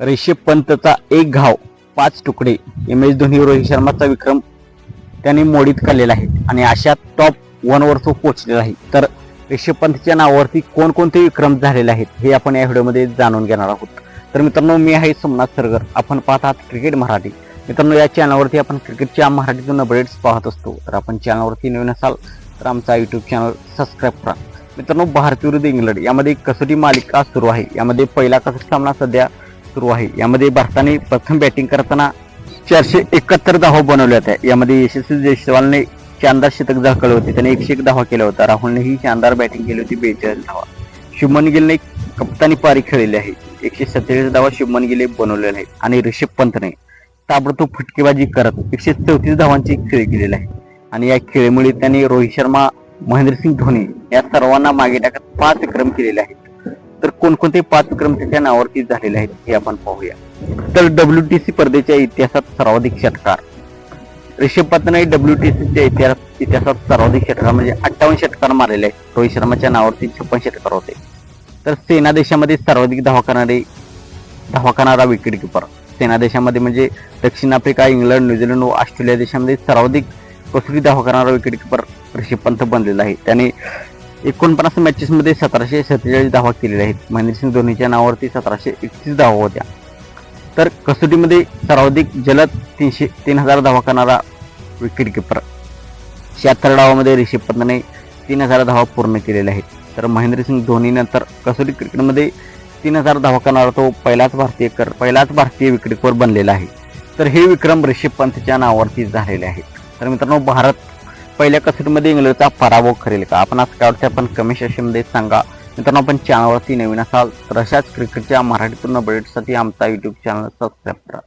रिषभ पंतचा एक घाव पाच तुकडे एम एस धोनी रोहित शर्माचा विक्रम त्याने मोडीत काढलेला आहे. आणि अशा टॉप वनवर तो पोचलेला आहे. तर रिषभ पंतच्या नावावरती कोणकोणते विक्रम झालेले आहेत हे आपण या व्हिडिओमध्ये जाणून घेणार आहोत. तर मित्रांनो मी आहे सोमनाथ सरगर. आपण पाहत आहात क्रिकेट मराठी. मित्रांनो या चॅनलवरती आपण क्रिकेटच्या मराठीतून अपडेट्स पाहत असतो. तर आपण चॅनलवरती नवीन असाल तर आमचा यूट्यूब चॅनल सबस्क्राईब करा. मित्रांनो भारत विरुद्ध इंग्लंड यामध्ये कसोटी मालिका सुरू आहे. यामध्ये पहिला कसोटी सामना सध्या सुरू आहे. यामध्ये भारताने प्रथम बॅटिंग करताना चारशे एकाहत्तर धावा बनवल्या होत्या. यामध्ये यशस्वी जयस्वालने शानदार शतक झाकले होते. त्याने एकशे एक धावा केला होता राहुलने ही शानदार बॅटिंग केली होती. बेचाळीस धावा. शुभमन गिलने कप्तानी पारी खेळलेली आहे. एकशे सत्तेचाळीस धावा शुभमन गिले बनवलेले आहे आणि ऋषभ पंतने ताबडतोब फटकेबाजी करत एकशे चौतीस धावांची खेळ केलेली आहे. आणि या खेळीमुळे त्यांनी रोहित शर्मा महेंद्रसिंग धोनी या सर्वांना मागे टाकत पाच विक्रम केलेले आहेत. तर कोणकोणते पाच विक्रम त्याच्या नावावरती झालेले आहेत हे आपण पाहूया. तर डब्ल्यू टी सी स्पर्धेच्या इतिहासात सर्वाधिक षटकार. ऋषभ पंतने डब्ल्यू टी सीच्या इतिहास इतिहासात सर्वाधिक षटकार म्हणजे अठ्ठावन्न षटकार मारलेले आहेत. रोहित शर्माच्या नावावरती छप्पन षटकार होते. तर सेना देशामध्ये सर्वाधिक धावा करणारे धावा करणारा विकेट किपर सेना देशामध्ये म्हणजे दक्षिण आफ्रिका इंग्लंड न्यूझीलंड व ऑस्ट्रेलिया देशामध्ये सर्वाधिक कसोटी धावा करणारा विकेट किपर ऋषभ पंत बनलेला आहे. त्याने एकोणपन्नास मॅचेसमध्ये सतराशे सत्तेचाळीस धावा केलेल्या आहेत. महेंद्रसिंग धोनीच्या नावावरती सतराशे एकतीस धावा होत्या. तर कसोटीमध्ये सर्वाधिक जलद तीनशे तीन हजार धावा करणारा विकेट किपर शहात्तर डावामध्ये ऋषभ पंतने तीन हजार धावा पूर्ण केलेल्या आहेत. तर महेंद्रसिंग धोनीनंतर कसोटी क्रिकेटमध्ये तीन हजार धावा करणारा तो पहिलाच भारतीय कर पहिलाच भारतीय विकेटकीपर बनलेला आहे. तर हे विक्रम ऋषभ पंतच्या नावावरती झालेले आहेत. तर मित्रांनो भारत पहिल्या कसेटमध्ये इंग्लंडचा पराभव करेल का? आपण आज काय वाटतं आपण कमेंट सेक्शनमध्ये सांगा. मित्रांनो आपण चॅनलवरती नवीन असाल तर अशाच क्रिकेटच्या मराठीतून अपडेटसाठी आमचा यूट्यूब चॅनल सबस्क्राईब करा.